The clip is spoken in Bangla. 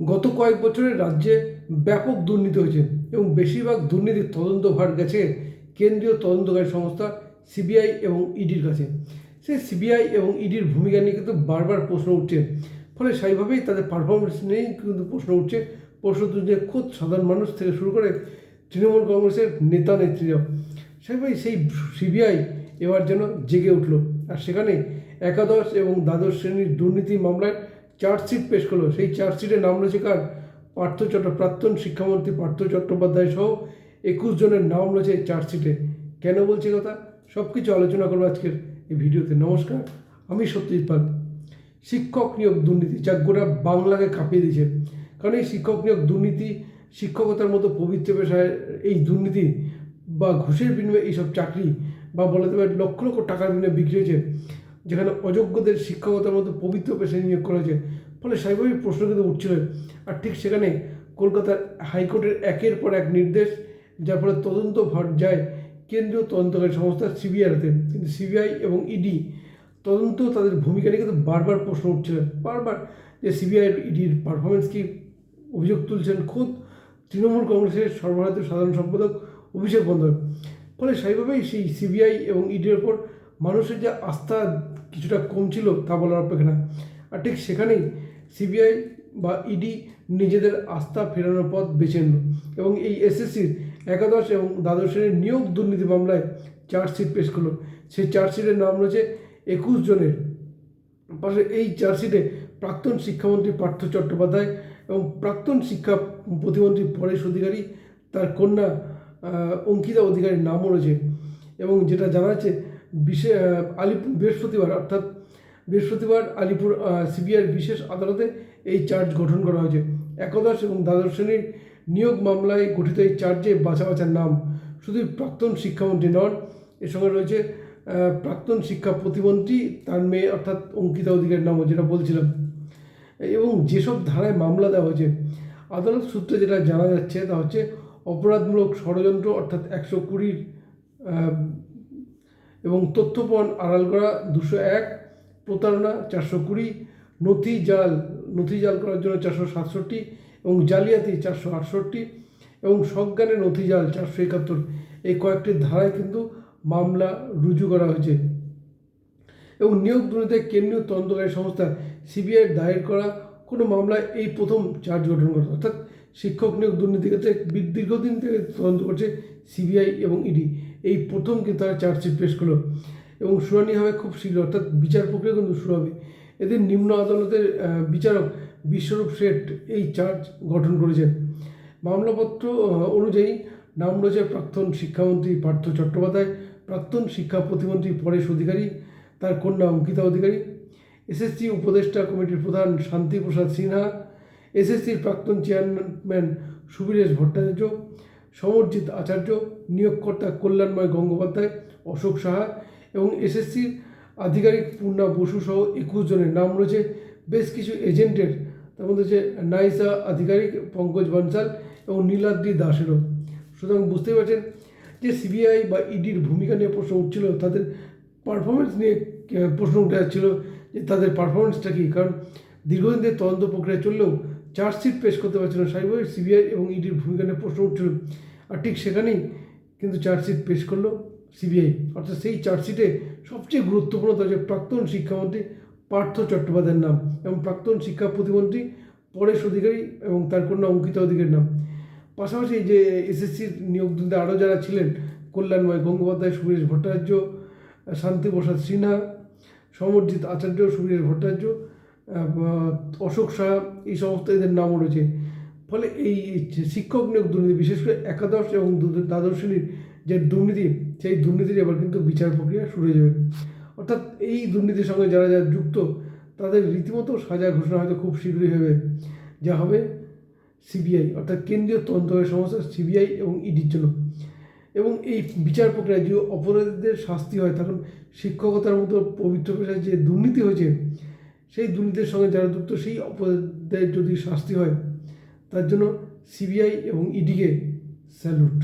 গত কয়েক বছরে রাজ্যে ব্যাপক দুর্নীতি হয়েছে এবং বেশিরভাগ দুর্নীতির তদন্ত ভার গেছে কেন্দ্রীয় তদন্তকারী সংস্থা সিবিআই এবং ইডির কাছে। সেই সিবিআই এবং ইডির ভূমিকা নিয়ে কিন্তু বারবার প্রশ্ন উঠছে। ফলে সেইভাবেই তাদের পারফরমেন্স নিয়েই কিন্তু প্রশ্ন উঠছে। প্রশ্ন তুলছে খোদ সাধারণ মানুষ থেকে শুরু করে তৃণমূল কংগ্রেসের নেতা নেত্রীরাও সেইভাবেই সেই সিবিআই এবার যেন জেগে উঠল। আর সেখানে একাদশ এবং দ্বাদশ শ্রেণির দুর্নীতি মামলায় চার্জশিট পেশ করল। সেই চার্জশিটে নাম রয়েছে কার? পার্থ চট্ট প্রাক্তন শিক্ষামন্ত্রী পার্থ চট্টোপাধ্যায় সহ একুশ জনের নাম রয়েছে চার্জশিটে কেন বলছি কথা? সব কিছু আলোচনা করব আজকের এই ভিডিওতে। নমস্কার, আমি সত্যজিৎ পাল। শিক্ষক নিয়োগ দুর্নীতি যা গোটা বাংলাকে কাঁপিয়ে দিয়েছে। কারণ এই শিক্ষক নিয়োগ দুর্নীতি, শিক্ষকতার মতো পবিত্র পেশায় এই দুর্নীতি বা ঘুষের বিনিময়ে এইসব চাকরি বা বলা পারে লক্ষ লক্ষ টাকার বিনিময়ে বিক্রি হয়েছে। যেখানে অযোগ্যদের শিক্ষকতার মতো পবিত্র পেশায় নিয়োগ করা হয়েছে। ফলে স্বাভাবিক প্রশ্ন কিন্তু উঠছিল। আর ঠিক সেখানে কলকাতার হাইকোর্টের একের পর এক নির্দেশ, যার ফলে তদন্ত ভার যায় কেন্দ্রীয় তদন্তকারী সংস্থা সিবিআই হাতে কিন্তু সিবিআই এবং ইডি তদন্ত তাদের ভূমিকা নিয়ে কিন্তু বারবার প্রশ্ন উঠছিল। বারবার যে সিবিআই ইডির পারফরমেন্স কি অভিযোগ তুলছেন খোদ তৃণমূল কংগ্রেসের সর্বভারতীয় সাধারণ সম্পাদক অভিষেক বন্দ্যোপাধ্যায়। ফলে সেইভাবেই সেই সিবিআই এবং ইডির ওপর মানুষের যে আস্থা কিছুটা কম ছিল তা বলার অপেক্ষা না। আর ঠিক সেখানেই সিবিআই বা ইডি নিজেদের আস্থা ফেরানোর পথ বেছে নিল এবং এই এসএসসির একাদশ এবং দ্বাদশ শ্রেণির নিয়োগ দুর্নীতি মামলায় চার্জশিট পেশ করল। সেই চার্জশিটের নাম রয়েছে একুশ জনের। পাশে এই চার্জশিটে প্রাক্তন শিক্ষামন্ত্রী পার্থ চট্টোপাধ্যায় এবং প্রাক্তন শিক্ষা প্রতিমন্ত্রী পরেশ অধিকারী, তার কন্যা অঙ্কিতা অধিকারীর নামও রয়েছে এবং যেটা জানা যাচ্ছে বিশেষ আলিপুর বৃহস্পতিবার, অর্থাৎ বৃহস্পতিবার আলিপুর সিবিআইয়ের বিশেষ আদালতে এই চার্জ গঠন করা হয়েছে। একাদশ এবং দ্বাদশ শ্রেণির নিয়োগ মামলায় গঠিত এই চার্জে বাছা বাছার নাম শুধু প্রাক্তন শিক্ষামন্ত্রী নন, এর সঙ্গে রয়েছে প্রাক্তন শিক্ষা প্রতিমন্ত্রী, তার মেয়ে অর্থাৎ অঙ্কিতা অধিকারীর নামও যেটা বলছিলাম। এবং যেসব ধারায় মামলা দেওয়া হয়েছে, আদালত সূত্রে যেটা জানা যাচ্ছে তা হচ্ছে, অপরাধমূলক ষড়যন্ত্র অর্থাৎ একশো কুড়ির এবং তথ্যপণ আড়াল করা দুশো এক, প্রতারণা চারশো কুড়ি, নথি জাল নথি জাল করার জন্য চারশো সাতষট্টি এবং জালিয়াতি চারশো আটষট্টি এবং সজ্ঞানে নথি জাল চারশো একাত্তর। এই কয়েকটি ধারায় কিন্তু মামলা রুজু করা হয়েছে। এবং নিয়োগ দুর্নীতিতে কেন্দ্রীয় তদন্তকারী সংস্থা সিবিআই দায়ের করা কোনো মামলায় এই প্রথম চার্জ গঠন করা অর্থাৎ শিক্ষক নিয়োগ দুর্নীতি ক্ষেত্রে দীর্ঘদিন থেকে তদন্ত করছে সিবিআই এবং ইডি। এই প্রথম কিন্তু তারা চার্জশিট পেশ করল। এবং শুনানি হবে খুব শীঘ্র, অর্থাৎ বিচার প্রক্রিয়া কিন্তু শুরু হবে। এদের নিম্ন আদালতের বিচারক বিশ্বরূপ শেঠ এই চার্জ গঠন করেছেন। মামলাপত্র অনুযায়ী নাম রয়েছে প্রাক্তন শিক্ষামন্ত্রী পার্থ চট্টোপাধ্যায়, প্রাক্তন শিক্ষা প্রতিমন্ত্রী পরেশ অধিকারী, তার কন্যা অঙ্কিতা অধিকারী, এসএসসি উপদেষ্টা কমিটির প্রধান শান্তিপ্রসাদ সিনহা, এসএসসির প্রাক্তন চেয়ারম্যান সুবীরেশ ভট্টাচার্য সমরজিৎ আচার্য নিয়োগকর্তা কল্যাণময় গঙ্গোপাধ্যায়, অশোক সাহা এবং এসএসসির আধিকারিক পূর্ণা বসু সহ একুশ জনের নাম রয়েছে। বেশ কিছু এজেন্টের তার মধ্যে হচ্ছে নাইসা আধিকারিক, পঙ্কজ বানসাল এবং নীলাদ্রি দাসেরও সুতরাং বুঝতেই পারছেন যে সিবিআই বা ইডির ভূমিকা নিয়ে প্রশ্ন উঠছিল, তাদের পারফরমেন্স নিয়ে প্রশ্ন উঠে যাচ্ছিল যে তাদের পারফরমেন্সটা কী? কারণ দীর্ঘদিন ধরে তদন্ত প্রক্রিয়া চললেও চার্জশিট পেশ করতে পারছিল না স্বাভাবিক সিবিআই এবং ইডির ভূমিকা নিয়ে প্রশ্ন উঠছিল। আর ঠিক সেখানেই কিন্তু চার্জশিট পেশ করল সিবিআই অর্থাৎ সেই চার্জশিটে সবচেয়ে গুরুত্বপূর্ণ হচ্ছে প্রাক্তন শিক্ষামন্ত্রী পার্থ চট্টোপাধ্যায়ের নাম এবং প্রাক্তন শিক্ষা প্রতিমন্ত্রী পরেশ অধিকারী এবং তার কন্যা অঙ্কিতা অধিকারীর নাম। পাশাপাশি যে এসএসসির নিয়োগ দিতে আরও যারা ছিলেন, কল্যাণময় গঙ্গোপাধ্যায়, সুবীরেশ ভট্টাচার্য শান্তিপ্রসাদ সিনহা, সমরজিৎ আচার্য, সুবীরেশ ভট্টাচার্য অশোক শাহ এই সমস্ত এদের নামও রয়েছে ফলে এই শিক্ষক নিয়োগ দুর্নীতি, বিশেষ করে একাদশ এবং দ্বাদশ যে দুর্নীতি, সেই দুর্নীতির এবার কিন্তু বিচার প্রক্রিয়া শুরু হয়ে যাবে। অর্থাৎ এই দুর্নীতির সঙ্গে যারা যারা যুক্ত, তাদের রীতিমতো সাজা ঘোষণা হয়তো খুব শীঘ্রই হবে। যা হবে সিবিআই, অর্থাৎ কেন্দ্রীয় তদন্তকারী সংস্থা সিবিআই এবং ইডির জন্য। এবং এই বিচার প্রক্রিয়ায় যে অপরাধীদের শাস্তি হয়, তখন শিক্ষকতার মতো পবিত্র পেশায় যে দুর্নীতি হয়েছে সেই দুর্নীতির সঙ্গে যারা যুক্ত, সেই অপরাধের যদি শাস্তি হয়, তার জন্য সিবিআই এবং ইডিকে স্যালুট